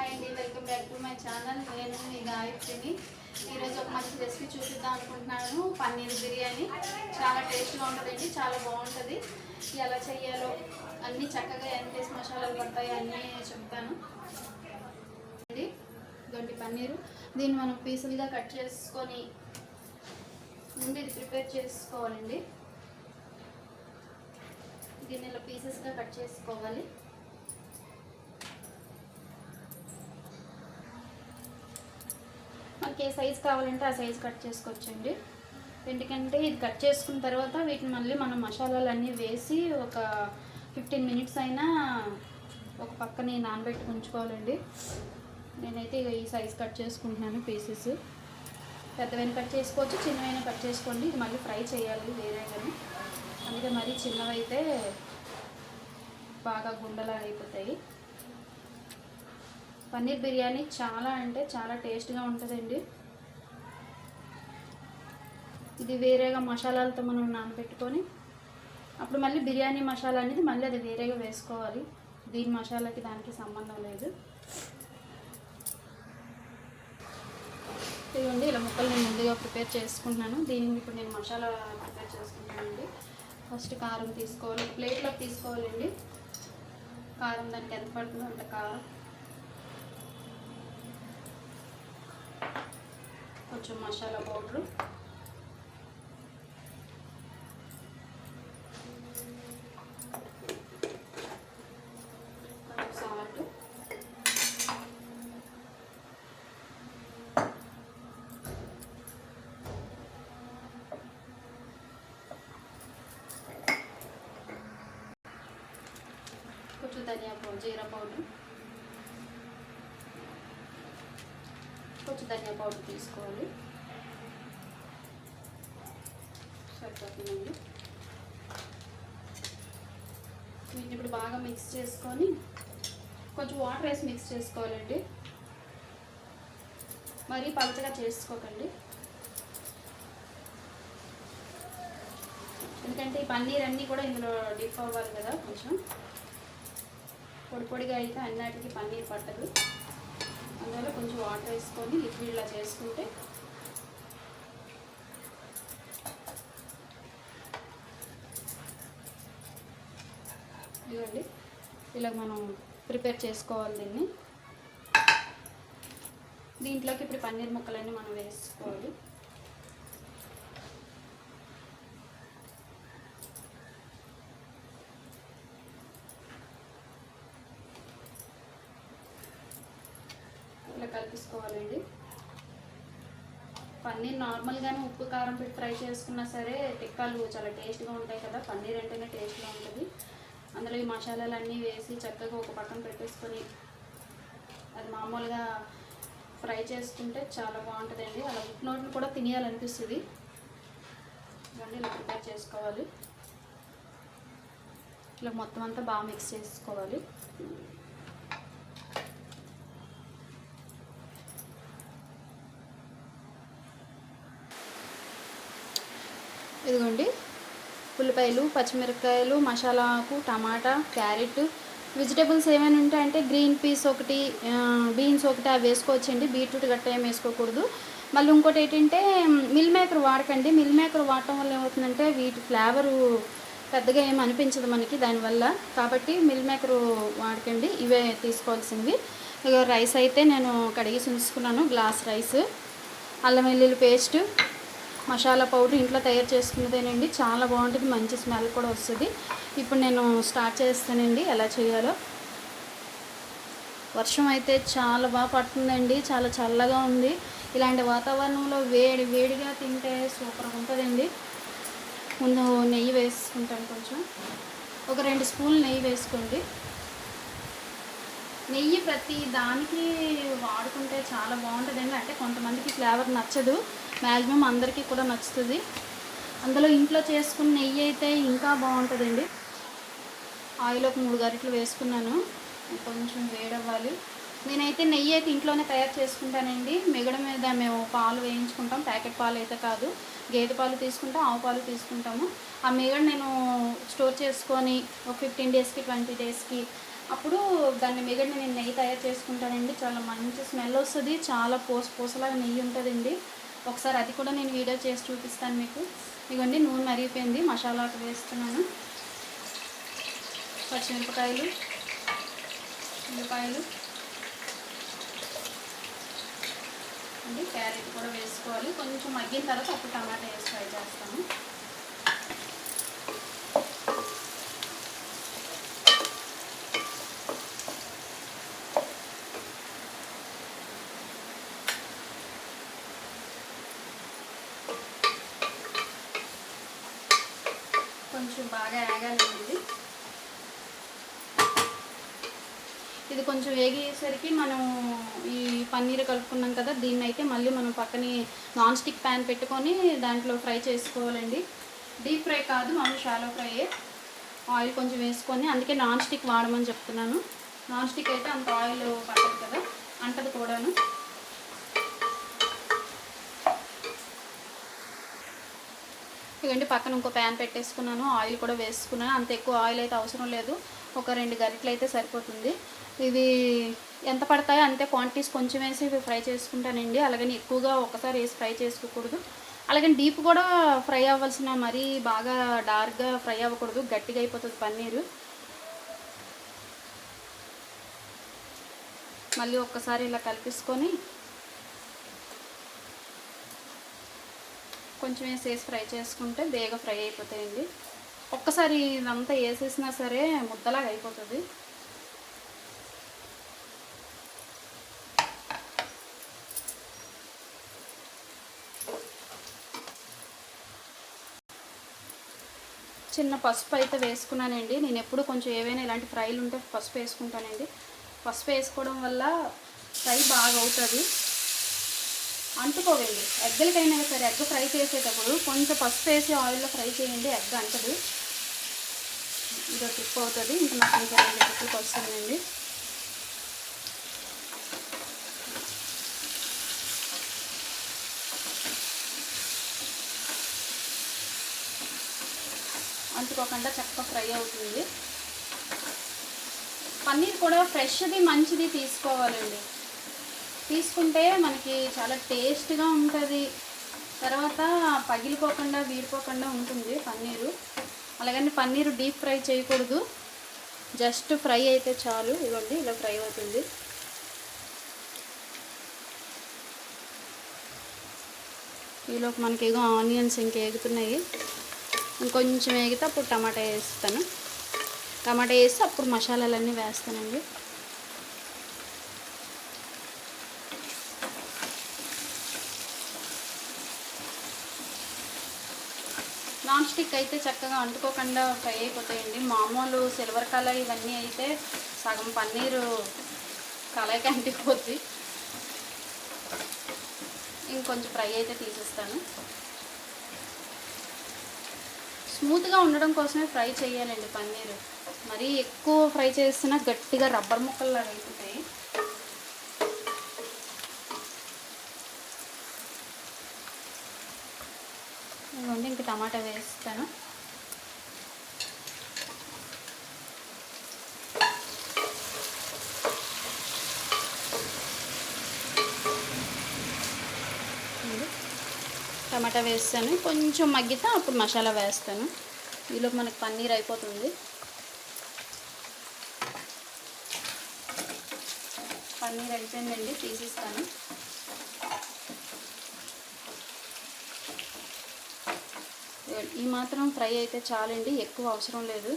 Hi అండి welcome back to my channel. నేను మీ గాయత్రిని. ఈరోజు ఒక మంచి రెసిపీ చూపిద్దాం అనుకుంటున్నాను. పన్నీర్ బిర్యానీ. చాలా టేస్ట్గా ఉంటుందండి చాలా బాగుంటుంది. ఎలా చేయాలో అన్నీ చక్కగా ఎంత మసాలాలు పడతాయి అన్నీ చెప్తాను. అండి గంటి పన్నీరు. దీన్ని మనం పీసులుగా కట్ చేసుకొని ముందు ఇది ప్రిపేర్ చేసుకోవాలండి. దీన్ని ఇలా పీసెస్గా కట్ చేసుకోవాలి. మనకి ఏ సైజ్ కావాలంటే ఆ సైజు కట్ చేసుకోవచ్చండి. ఎందుకంటే ఇది కట్ చేసుకున్న తర్వాత వీటిని మళ్ళీ మనం మసాలాలు అన్నీ వేసి ఒక ఫిఫ్టీన్ మినిట్స్ అయినా ఒక పక్కనే నానబెట్టి ఉంచుకోవాలండి. నేనైతే ఇక ఈ సైజ్ కట్ చేసుకుంటున్నాను పీసెస్. పెద్దవైన కట్ చేసుకోవచ్చు చిన్నవైనా కట్ చేసుకోండి. ఇది మళ్ళీ ఫ్రై చేయాలి వేరే కానీ అందుకే మరీ చిన్నవైతే బాగా గుండలా అయిపోతాయి. పన్నీర్ బిర్యానీ చాలా అంటే చాలా టేస్ట్గా ఉంటుందండి. ఇది వేరేగా మసాలాలతో మనం నానబెట్టుకొని అప్పుడు మళ్ళీ బిర్యానీ మసాలా అనేది మళ్ళీ అది వేరేగా వేసుకోవాలి. దీని మసాలాకి దానికి సంబంధం లేదు. ఇదిగోండి ఇలా ముక్కలు నేను ముందుగా ప్రిపేర్ చేసుకుంటున్నాను. దీనిని ఇప్పుడు నేను మసాలా ప్రిపేర్ చేసుకుంటానండి ఫస్ట్ కారం తీసుకోవాలి ప్లేట్లో తీసుకోవాలండి. కారం దానికి ఎంత పడుతుందో అంత కారం. కొంచెం మసాలా పౌడరు. కొంచెం కొంచెం ధనియా పౌడర్ జీరా పౌడర్. కొంచెం ధనియా పౌడర్ తీసుకోవాలి. సరిపోతుందండి. వీటిని ఇప్పుడు బాగా మిక్స్ చేసుకొని కొంచెం వాటర్ వేసి మిక్స్ చేసుకోవాలండి. మరీ పలచగా చేసుకోకండి. ఎందుకంటే ఈ పన్నీర్ అన్నీ కూడా ఇందులో డిప్ అవ్వాలి కదా కొంచెం. పొడి పొడిగా అయితే అన్నిటికీ పన్నీర్ పట్టదు. అందులో కొంచెం వాటర్ వేసుకొని లిక్విడ్లా చేసుకుంటే ఇదిగోండి. ఇలా మనం ప్రిపేర్ చేసుకోవాలి దీన్ని. దీంట్లోకి ఇప్పుడు పన్నీర్ ముక్కలన్నీ మనం వేసుకోవాలి ఇలా కలిపేసుకోవాలండి పన్నీర్ నార్మల్గానే ఉప్పు కారం పెట్టి ఫ్రై చేసుకున్నా సరే టిక్కాలు చాలా టేస్ట్గా ఉంటాయి కదా. పన్నీర్ అంటేనే టేస్ట్గా ఉంటుంది. అందులో ఈ మసాలాలు అన్నీ వేసి చక్కగా ఒక పక్కన పెట్టేసుకొని అది మామూలుగా ఫ్రై చేసుకుంటే చాలా బాగుంటుందండి. అలా ఉప్పినోట్లు కూడా తినేయాలనిపిస్తుంది. ఇవన్నీ ఇలా ప్రిపేర్ చేసుకోవాలి. ఇలా మొత్తం అంతా బాగా మిక్స్ చేసుకోవాలి. ఇదిగోండి. ఉల్లిపాయలు పచ్చిమిరపకాయలు మసాలాకు టమాటా క్యారెట్. వెజిటేబుల్స్ ఏమైనా ఉంటాయంటే గ్రీన్ పీస్ ఒకటి బీన్స్ ఒకటి అవి వేసుకోవచ్చండి. బీట్రూట్ గట్ట ఏం వేసుకోకూడదు. మళ్ళీ ఇంకోటి ఏంటంటే మిల్ మేకర్ వాడకండి. మిల్ మేకర్ వాడటం వల్ల ఏమవుతుందంటే వీటి ఫ్లేవరు పెద్దగా ఏమి అనిపించదు మనకి దానివల్ల. కాబట్టి మిల్ మేకర్ వాడకండి. ఇవే తీసుకోవాల్సింది. రైస్ అయితే నేను కడిగి ఉంచుకున్నాను. గ్లాస్ రైస్ అల్లం వెల్లుల్లి పేస్ట్ మసాలా పౌడర్ ఇంట్లో తయారు చేసుకున్నదేనండి. చాలా బాగుంటుంది. మంచి స్మెల్ కూడా వస్తుంది. ఇప్పుడు నేను స్టార్ట్ చేస్తానండి. ఎలా చేయాలో. వర్షం అయితే చాలా బాగా పడుతుందండి. చాలా చల్లగా ఉంది. ఇలాంటి వాతావరణంలో వేడి వేడిగా తింటే సూపర్గా ఉంటుందండి. ముందు నెయ్యి వేసుకుంటాను కొంచెం. ఒక రెండు స్పూన్లు నెయ్యి వేసుకోండి. నెయ్యి ప్రతి దానికి వాడుకుంటే చాలా బాగుంటుందండి. అంటే కొంతమందికి ఫ్లేవర్ నచ్చదు. మ్యాక్సిమం అందరికీ కూడా నచ్చుతుంది. అందులో ఇంట్లో చేసుకున్న నెయ్యి అయితే ఇంకా బాగుంటుందండి. ఆయిల్ ఒక మూడు గరిటలు వేసుకున్నాను. కొంచెం వేడవ్వాలి. నేనైతే నెయ్యి అయితే ఇంట్లోనే తయారు చేసుకుంటానండి. మిగడ మీద మేము పాలు వేయించుకుంటాం. ప్యాకెట్ పాలు అయితే కాదు. గేదె పాలు తీసుకుంటాం ఆవు పాలు తీసుకుంటాము. ఆ మిగడ నేను స్టోర్ చేసుకొని ఒక ఫిఫ్టీన్ డేస్కి ట్వంటీ డేస్కి అప్పుడు దాన్ని మిగడిని నేను నెయ్యి తయారు చేసుకుంటానండి. చాలా మంచి స్మెల్ వస్తుంది. చాలా పోస పూసలాగా నెయ్యి ఉంటుందండి. ఒకసారి అది కూడా నేను వీడియో చేసి చూపిస్తాను మీకు. ఇవ్వండి నూనె మరిగిపోయింది. మసాలాకు వేస్తున్నాను. పచ్చిమిరపకాయలు ఉల్లిపాయలు. అండి క్యారెట్ కూడా వేసుకోవాలి. కొంచెం మగ్గిన తర్వాత అప్పుడు టమాటా వేసి ఫ్రై చేస్తాను కొంచెం బాగా ఆగాలండి ఇది ఇది కొంచెం వేగేసరికి మనం ఈ పన్నీర్ కలుపుకున్నాం కదా దీన్ని అయితే మళ్ళీ మనం పక్కనే నాన్ స్టిక్ ప్యాన్ పెట్టుకొని దాంట్లో ఫ్రై చేసుకోవాలండి. డీప్ ఫ్రై కాదు మనం షాలో ఫ్రై ఆయిల్ కొంచెం వేసుకొని అందుకే నాన్ స్టిక్ వాడమని చెప్తున్నాను. నాన్ స్టిక్ అయితే అంత ఆయిల్ పట్టదు కదా అంటది కూడాను. ఇవ్వండి పక్కన ఇంకో ప్యాన్ పెట్టేసుకున్నాను ఆయిల్ కూడా వేసుకున్నాను. అంత ఎక్కువ ఆయిల్ అయితే అవసరం లేదు. ఒక రెండు గరిటెలు అయితే సరిపోతుంది. ఇవి ఎంత పడతాయో అంతే క్వాంటిటీస్ కొంచెం వేసి ఇవి ఫ్రై చేసుకుంటానండి. అలాగని ఎక్కువగా ఒకసారి వేసి ఫ్రై చేసుకోకూడదు. అలాగని డీప్ కూడా ఫ్రై అవ్వాల్సిన మరీ బాగా డార్క్గా ఫ్రై అవ్వకూడదు. గట్టిగా అయిపోతుంది పన్నీరు. మళ్ళీ ఒక్కసారి ఇలా కలిపేసుకొని కొంచెం వేసేసి ఫ్రై చేసుకుంటే బేగ ఫ్రై అయిపోతాయండి. ఒక్కసారి ఇదంతా వేసేసినా సరే ముద్దలాగా అయిపోతుంది. చిన్న పసుపు అయితే వేసుకున్నానండి. నేను ఎప్పుడు కొంచెం ఏవైనా ఇలాంటి ఫ్రైలు ఉంటే పసుపు వేసుకుంటానండి. పసుపు వేసుకోవడం వల్ల ఫ్రై బాగా అవుతుంది. అంటుకోవండి ఎగ్గలకైనా సరే ఎగ్ ఫ్రై చేసేటప్పుడు కొంచెం పసుపు వేసి ఆయిల్లో ఫ్రై చేయండి ఎగ్ అంటదు. ఇది టిప్ అవుతుంది. ఇంకా నాకు ఇంకా రెండు టిప్పులకు వస్తుందండి అంటుకోకుండా చక్కగా ఫ్రై అవుతుంది. పన్నీర్ కూడా ఫ్రెష్ది మంచిది తీసుకోవాలండి. తీసుకుంటే మనకి చాలా టేస్ట్గా ఉంటుంది. తర్వాత పగిలిపోకుండా వీడిపోకుండా ఉంటుంది పన్నీరు. అలాగని పన్నీరు డీప్ ఫ్రై చేయకూడదు. జస్ట్ ఫ్రై అయితే చాలు. ఇవ్వండి ఇలా ఫ్రై అవుతుంది. ఈలోపు మనకి ఏదో ఆనియన్స్ ఇంకా ఎగుతున్నాయి ఇంకొంచెం ఏగితే అప్పుడు టమాటా వేస్తాను టమాటా వేసి అప్పుడు మసాలాలన్నీ వేస్తానండి. నాన్ స్టిక్ అయితే చక్కగా అంటుకోకుండా ఫ్రై అయిపోతాయండి. మామూలు సిల్వర్ కలర్ ఇవన్నీ అయితే సగం పన్నీరు కలయికి అంటిపోద్ది ఇంకొంచెం ఫ్రై అయితే తీసేస్తాను. స్మూత్గా ఉండడం కోసమే ఫ్రై చేయాలండి పన్నీరు. మరీ ఎక్కువ ఫ్రై చేస్తున్నా గట్టిగా రబ్బర్ ముక్కల్లాగా అయిపోతాయి. ఇదిగోండి ఇంక టమాటా వేస్తాను. టమాటా వేస్తాను. కొంచెం మగ్గితే అప్పుడు మసాలా వేస్తాను. ఈలోపు మనకు పన్నీర్ అయిపోతుంది. పన్నీర్ అయిపోయిందండి తీసిస్తాను. ఈ మాత్రం ఫ్రై అయితే చాలండి ఎక్కువ అవసరం లేదు.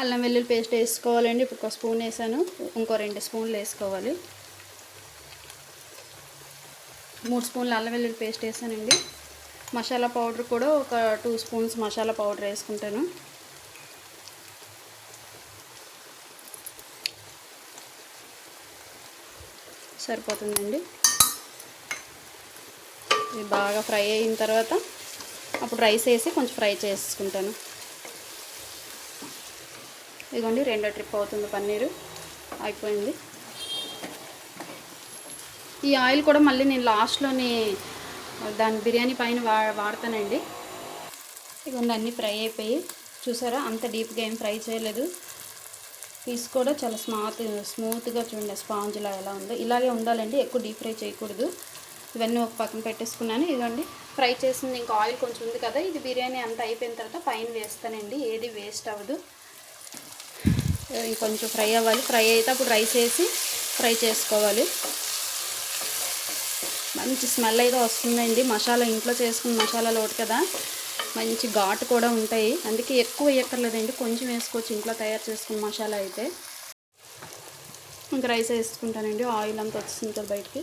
అల్లం వెల్లుల్లి పేస్ట్ వేసుకోవాలండి ఇప్పుడు ఒక స్పూన్ వేసాను ఇంకో రెండు స్పూన్లు వేసుకోవాలి. మూడు స్పూన్లు అల్లం వెల్లుల్లి పేస్ట్ వేసానండి. మసాలా పౌడర్ కూడా ఒక టూ స్పూన్స్ మసాలా పౌడర్ వేసుకుంటాను. సరిపోతుందండి. ఇది బాగా ఫ్రై అయిన తర్వాత అప్పుడు రైస్ వేసి కొంచెం ఫ్రై చేసుకుంటాను. ఇదిగోండి రెండో ట్రిప్ అవుతుంది పన్నీరు. అయిపోయింది. ఈ ఆయిల్ కూడా మళ్ళీ నేను లాస్ట్లోని దాని బిర్యానీ పైన వా వాడతానండి. ఇవన్నీ అన్నీ ఫ్రై అయిపోయి చూసారా? అంత డీప్గా ఏం ఫ్రై చేయలేదు. పీస్ కూడా చాలా స్మాత్ స్మూత్గా చూడండి. స్పాంజ్లా ఎలా ఉందో. ఇలాగే ఉండాలండి. ఎక్కువ డీప్ ఫ్రై చేయకూడదు. ఇవన్నీ ఒక పక్కన పెట్టేసుకున్నాను. ఇదిగోండి. ఫ్రై చేసింది ఇంకా ఆయిల్ కొంచెం ఉంది కదా. ఇది బిర్యానీ అంతా అయిపోయిన తర్వాత పైన వేస్తానండి. ఏది వేస్ట్ అవ్వదు. ఇంకొంచెం ఫ్రై అవ్వాలి. ఫ్రై అయితే అప్పుడు రైస్ వేసి ఫ్రై చేసుకోవాలి. మంచి స్మెల్ అయితే వస్తుందండి. మసాలా ఇంట్లో చేసుకున్న మసాలా లోటు కదా. మంచి ఘాటు కూడా ఉంటాయి. అందుకే ఎక్కువ వేయక్కర్లేదండి కొంచెం వేసుకోవచ్చు. ఇంట్లో తయారు చేసుకున్న మసాలా అయితే. ఇంకా రైస్ వేసుకుంటానండి. ఆయిల్ అంతా వచ్చేసింది కదా బయటికి.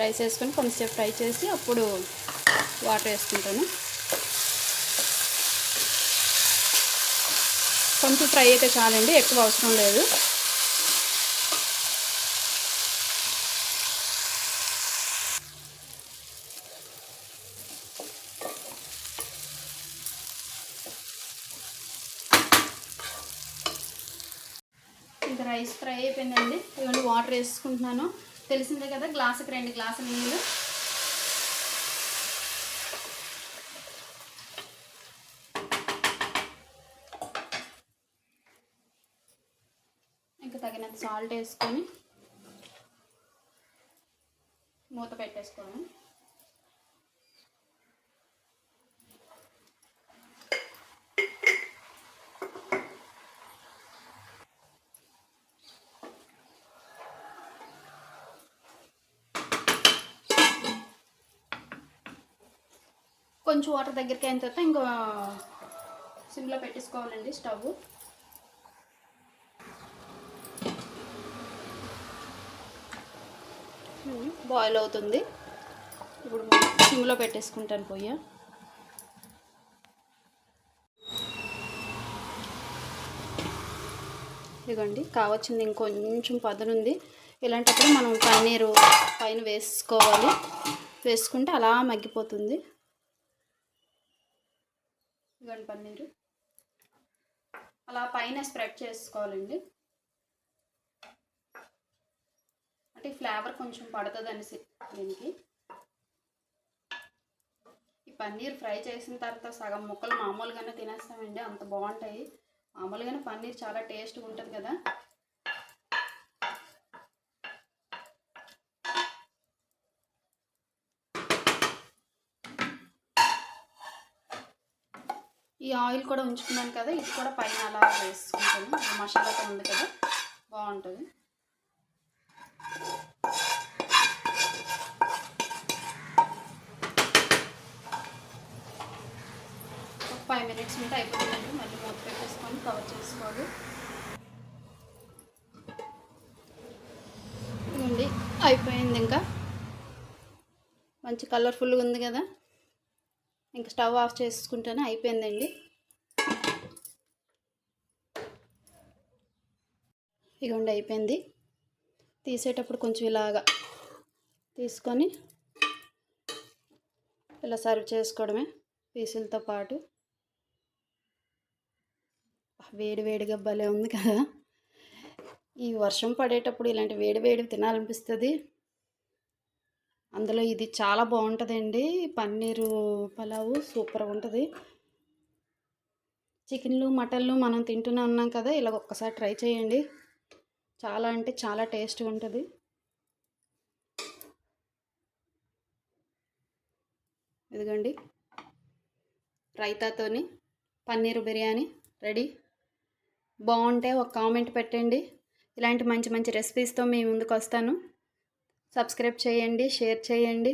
రైస్ వేసుకొని కొంచెంసేపు ఫ్రై చేసి అప్పుడు వాటర్ వేసుకుంటాను. కొంచెం ఫ్రై అయితే చాలండి. ఎక్కువ అవసరం లేదు ఇంకా రైస్ ఫ్రై అయిపోయిందండి ఇవన్నీ వాటర్ వేసుకుంటున్నాను. తెలిసిందే కదా గ్లాసుకి రెండు గ్లాసులు నీళ్ళు. ఇంకా తగినంత సాల్ట్ వేసుకొని మూత పెట్టేసుకోవాలి. కొంచెం వాటర్ దగ్గరికి అయిన తర్వాత ఇంకా సిమ్లో పెట్టేసుకోవాలండి స్టవ్. బాయిల్ అవుతుంది. ఇప్పుడు సిమ్లో పెట్టేసుకుంటాను పొయ్య. ఇదిగోండి కావచ్చింది ఇంకొంచెం పదనుంది. ఇలాంటప్పుడు మనం పన్నీరు పైన వేసుకోవాలి. వేసుకుంటే అలా మగ్గిపోతుంది. ఇవ్వండి పన్నీరు అలా పైన స్ప్రెడ్ చేసుకోవాలండి. అంటే ఫ్లేవర్ కొంచెం పడుతుంది అనేసి దీనికి. ఈ పన్నీర్ ఫ్రై చేసిన తర్వాత సగం ముక్కలు మామూలుగానే తినేస్తామండి అంత బాగుంటాయి. మామూలుగానే పన్నీర్ చాలా టేస్ట్గా ఉంటుంది కదా. ఈ ఆయిల్ కూడా ఉంచుకున్నాను కదా ఇది కూడా పైన అలా వేసుకుంటాను. మసాలాతో ఉంది కదా బాగుంటుంది. ఒక ఫైవ్ మినిట్స్ ఉంటే అయిపోతుందండి మళ్ళీ మూత పెట్టేసుకొని కవర్ చేసుకోవాలి. అయిపోయింది ఇంకా. మంచి కలర్ఫుల్గా ఉంది కదా. ఇంకా స్టవ్ ఆఫ్ చేసుకుంటేనే అయిపోయిందండి. ఇగోండి అయిపోయింది. తీసేటప్పుడు కొంచెం ఇలాగా తీసుకొని ఇలా సర్వ్ చేసుకోవడమే పీసులతో పాటు. వేడి వేడిగా భలే ఉంది కదా. ఈ వర్షం పడేటప్పుడు ఇలాంటి వేడి వేడి తినాలనిపిస్తుంది. అందులో ఇది చాలా బాగుంటుందండి. పన్నీరు పలావు సూపర్గా ఉంటుంది. చికెన్లు మటన్లు మనం తింటూనే ఉన్నాం కదా ఇలా ఒక్కసారి ట్రై చేయండి. చాలా అంటే చాలా టేస్ట్గా ఉంటుంది. ఇదిగోండి. రైతాతోని పన్నీరు బిర్యానీ రెడీ. బాగుంటే ఒక కామెంట్ పెట్టండి. ఇలాంటి మంచి మంచి రెసిపీస్తో మీ ముందుకు వస్తాను. సబ్స్క్రైబ్ చేయండి షేర్ చేయండి.